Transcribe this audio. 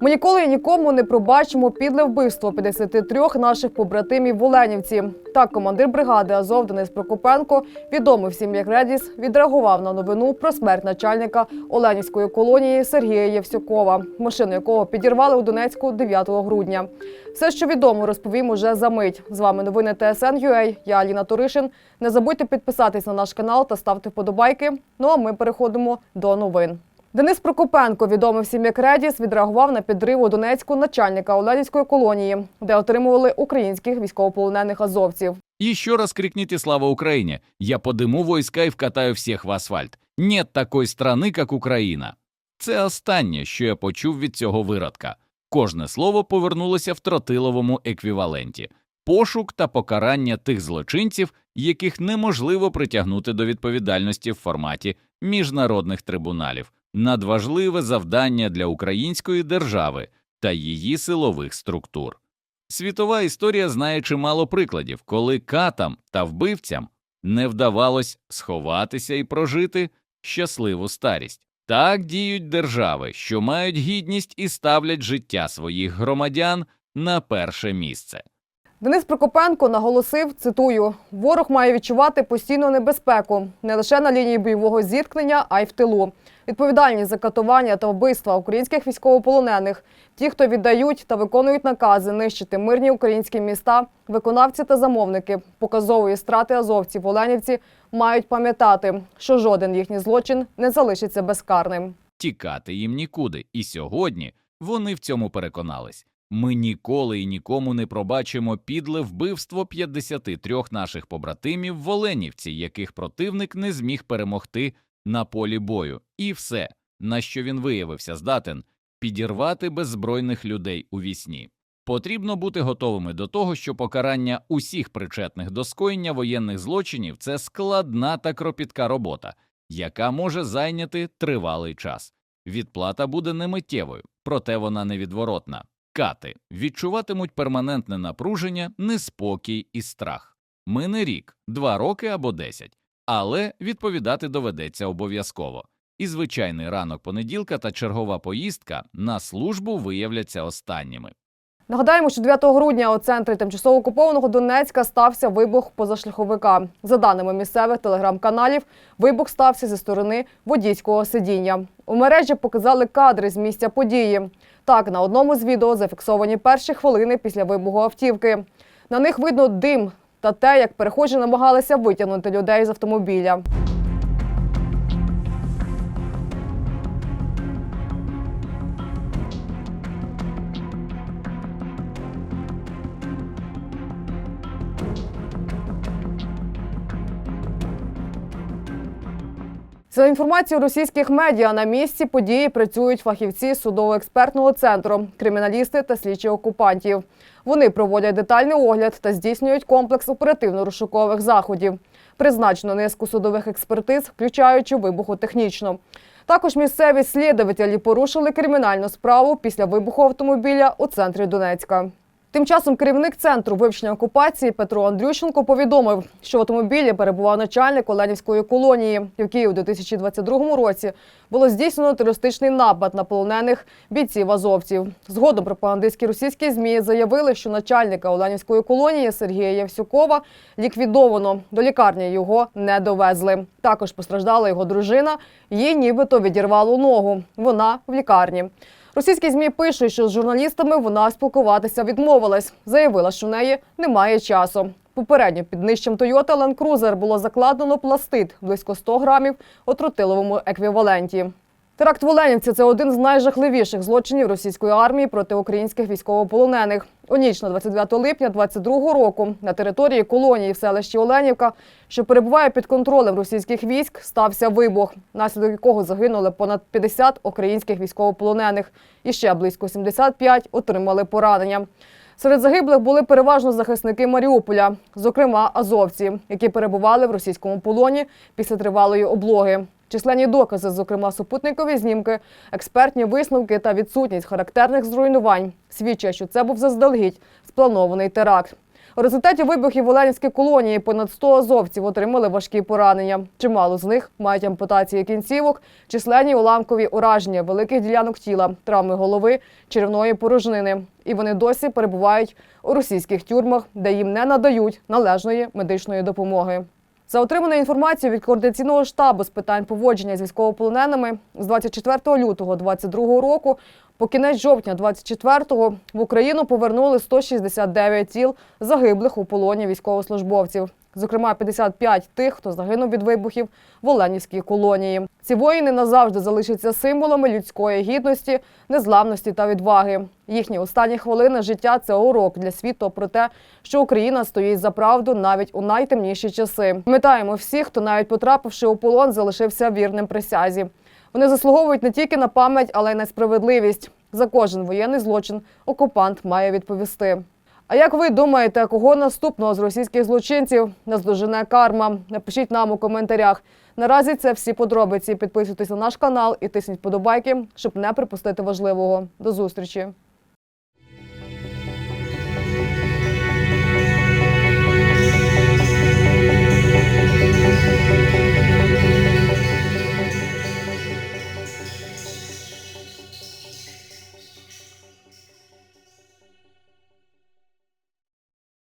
Ми ніколи нікому не пробачимо підле вбивство 53 наших побратимів в Оленівці. Так, командир бригади Азов Денис Прокопенко, відомий всім як Редіс, відреагував на новину про смерть начальника Оленівської колонії Сергія Євсюкова, машину якого підірвали у Донецьку 9 грудня. Все, що відомо, розповім уже за мить. З вами новини ТСН.UA. Я Аліна Туришин. Не забудьте підписатись на наш канал та ставте вподобайки. Ну а ми переходимо до новин. Денис Прокопенко, відомий всім як Редіс, відреагував на підрив у Донецьку начальника Оленівської колонії, де отримували українських військовополонених азовців. Еще раз крикните «Слава Украине!» Я подыму войска і вкатаю всіх в асфальт. Нет такої страни, як Україна. Це останнє, що я почув від цього виродка. Кожне слово повернулося в тротиловому еквіваленті. Пошук та покарання тих злочинців, яких неможливо притягнути до відповідальності в форматі міжнародних трибуналів, надважливе завдання для української держави та її силових структур. Світова історія знає чимало прикладів, коли катам та вбивцям не вдавалось сховатися і прожити щасливу старість. Так діють держави, що мають гідність і ставлять життя своїх громадян на перше місце. Денис Прокопенко наголосив, цитую: ворог має відчувати постійну небезпеку не лише на лінії бойового зіткнення, а й в тилу. Відповідальність за катування та вбивства українських військовополонених, ті, хто віддають та виконують накази нищити мирні українські міста, виконавці та замовники показової страти азовців в Оленівці мають пам'ятати, що жоден їхній злочин не залишиться безкарним. Тікати їм нікуди, і сьогодні вони в цьому переконались. Ми ніколи і нікому не пробачимо підле вбивство 53 наших побратимів в Оленівці, яких противник не зміг перемогти на полі бою, і все, на що він виявився здатен підірвати беззбройних людей у вісні. Потрібно бути готовими до того, що покарання усіх причетних до скоєння воєнних злочинів це складна та кропітка робота, яка може зайняти тривалий час. Відплата буде немиттєвою, проте вона невідворотна. Кати відчуватимуть перманентне напруження, неспокій і страх. Мине рік, два роки або десять, але відповідати доведеться обов'язково. І звичайний ранок понеділка та чергова поїздка на службу виявляться останніми. Нагадаємо, що 9 грудня у центрі тимчасово окупованого Донецька стався вибух позашляховика. За даними місцевих телеграм-каналів, вибух стався зі сторони водійського сидіння. У мережі показали кадри з місця події. Так, на одному з відео зафіксовані перші хвилини після вибуху автівки. На них видно дим та те, як перехожі намагалися витягнути людей з автомобіля. За інформацією російських медіа, на місці події працюють фахівці судово-експертного центру, криміналісти та слідчі окупантів. Вони проводять детальний огляд та здійснюють комплекс оперативно-розшукових заходів. Призначено низку судових експертиз, включаючи вибухотехнічну. Також місцеві слідовителі порушили кримінальну справу після вибуху автомобіля у центрі Донецька. Тим часом керівник центру вивчення окупації Петро Андрющенко повідомив, що в автомобілі перебував начальник Оленівської колонії, в якій у 2022 році було здійснено терористичний напад на полонених бійців азовців. Згодом пропагандистські російські змі заявили, що начальника Оленівської колонії Сергія Євсюкова ліквідовано. До лікарні його не довезли. Також постраждала його дружина. Їй нібито відірвало ногу. Вона в лікарні. Російські змі пишуть, що з журналістами вона спілкуватися відмовилась. Заявила, що в неї немає часу. Попередньо під нижчим Toyota Land Cruiser було закладено пластид близько 100 грамів у тротиловому еквіваленті. Теракт в Оленівці – це один з найжахливіших злочинів російської армії проти українських військовополонених. У ніч на 29 липня 22 року на території колонії в селищі Оленівка, що перебуває під контролем російських військ, стався вибух, внаслідок якого загинули понад 50 українських військовополонених. І ще близько 75 отримали поранення. Серед загиблих були переважно захисники Маріуполя, зокрема азовці, які перебували в російському полоні після тривалої облоги. Численні докази, зокрема супутникові знімки, експертні висновки та відсутність характерних зруйнувань, свідчать, що це був заздалегідь спланований теракт. У результаті вибухів в Оленівській колонії понад 100 азовців отримали важкі поранення. Чимало з них мають ампутації кінцівок, численні уламкові ураження великих ділянок тіла, травми голови, черевної порожнини. І вони досі перебувають у російських тюрмах, де їм не надають належної медичної допомоги. За отриманою інформацією від координаційного штабу з питань поводження з військовополоненими з 24 лютого 2022 року по кінець жовтня 24-го в Україну повернули 169 тіл загиблих у полоні військовослужбовців. Зокрема, 55 тих, хто загинув від вибухів в Оленівській колонії. Ці воїни назавжди залишаться символами людської гідності, незламності та відваги. Їхні останні хвилини життя це урок для світу про те, що Україна стоїть за правду навіть у найтемніші часи. Пам'ятаємо всіх, хто навіть потрапивши у полон, залишився вірним присязі. Вони заслуговують не тільки на пам'ять, але й на справедливість. За кожен воєнний злочин окупант має відповісти. А як ви думаєте, кого наступного з російських злочинців наздожене карма? Напишіть нам у коментарях. Наразі це всі подробиці. Підписуйтесь на наш канал і тисніть подобайки, щоб не припустити важливого. До зустрічі.